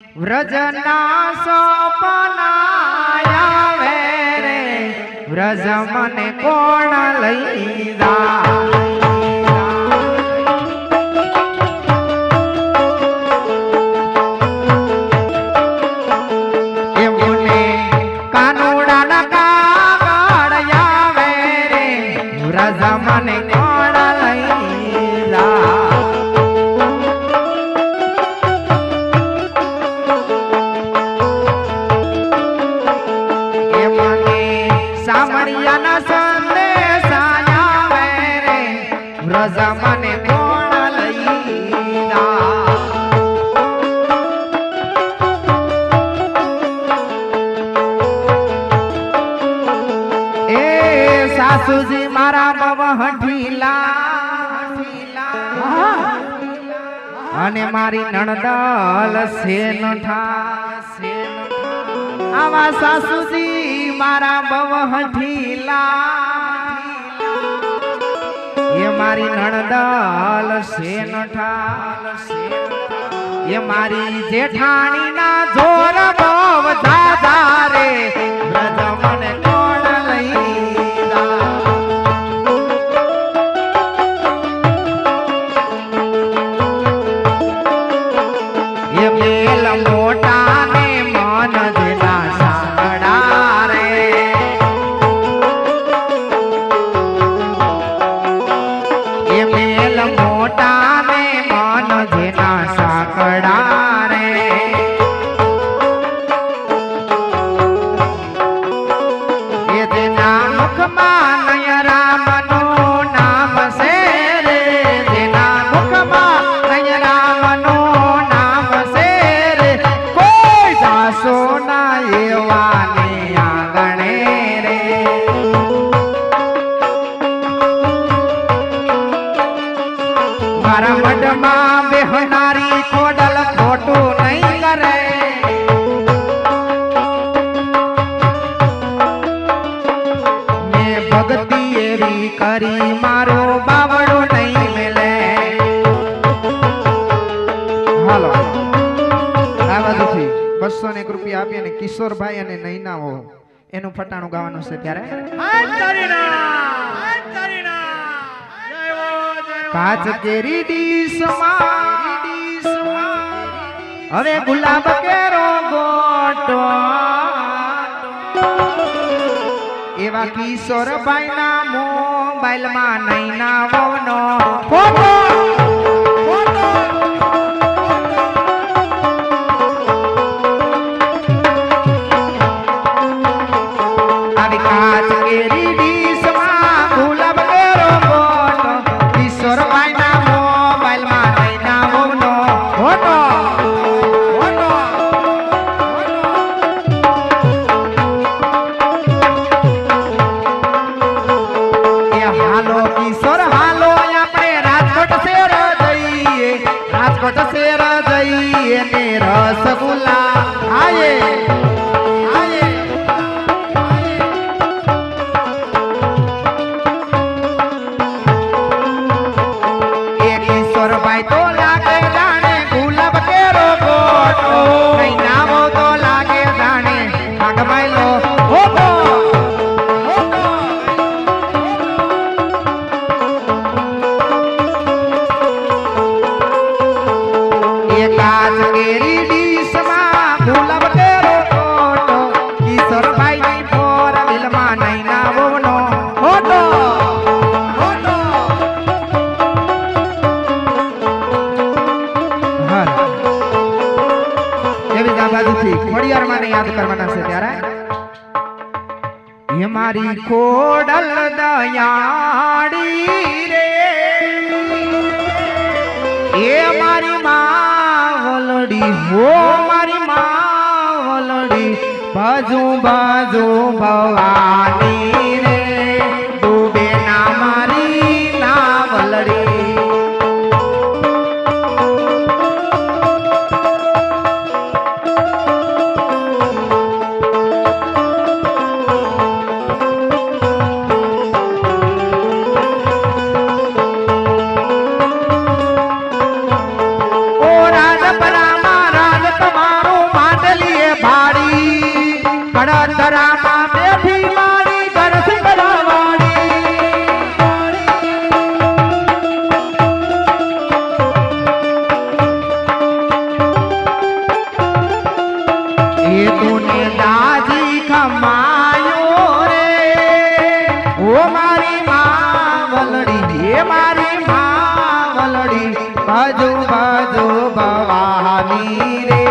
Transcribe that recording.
વ્રજના સપનાયા way રે. વ્રજ મને કોણ લઈ જા મને કોણ મને લઈ એ સાસુજી મારા બવ હઠીલા અને મારી નણદલ સેન ઠા આવા સાસુજી મારા બવ હઠીલા એ મારી નણદલ સેન ઠા એ મારી જેઠાણી ના જોર મુખમાં નય રામનું નામ છે રે. જેના મુખમાં નય રામનું નામ છે રે. કોઈ જાસો ના એવા ને આંગણે રે. મારા મઢમાં બેહનારી ખોડલ ભક્તિ કરી મારો બાવડો નહીં મેલે. હાલો. આ બાજુથી બસો ને એક રૂપિયા આપી અને કિશોરભાઈ અને નૈનાઓ એનું ફટાણું ગાવાનું છે ત્યારે. કાચ કેરી ડીશમાં હવે ગુલાબ કેરો ગોટો એવા કિશોરભાઈ ના મોબાઈલમાં નૈના વોનો ફોટો આવી કાચ કેરી ડીશમાં ગુલાબ રાજકોટ શેર જઈએ ને રસગુલ્લા ખાઈએ એવી જ આ બાજુથી ખોડિયારમાં ને યાદ કરવાના છે ત્યારે. એ મારી ખોડલ દયાડી રે, એ મારી માવલડી, હો મારી માવલડી બાજુ બાજુ ભવાની રે. ગુને દાજી ખમાયો રે. ઓ મારી માવલડી એ મારી માવલડી ભજો ભજો ભવાની રે.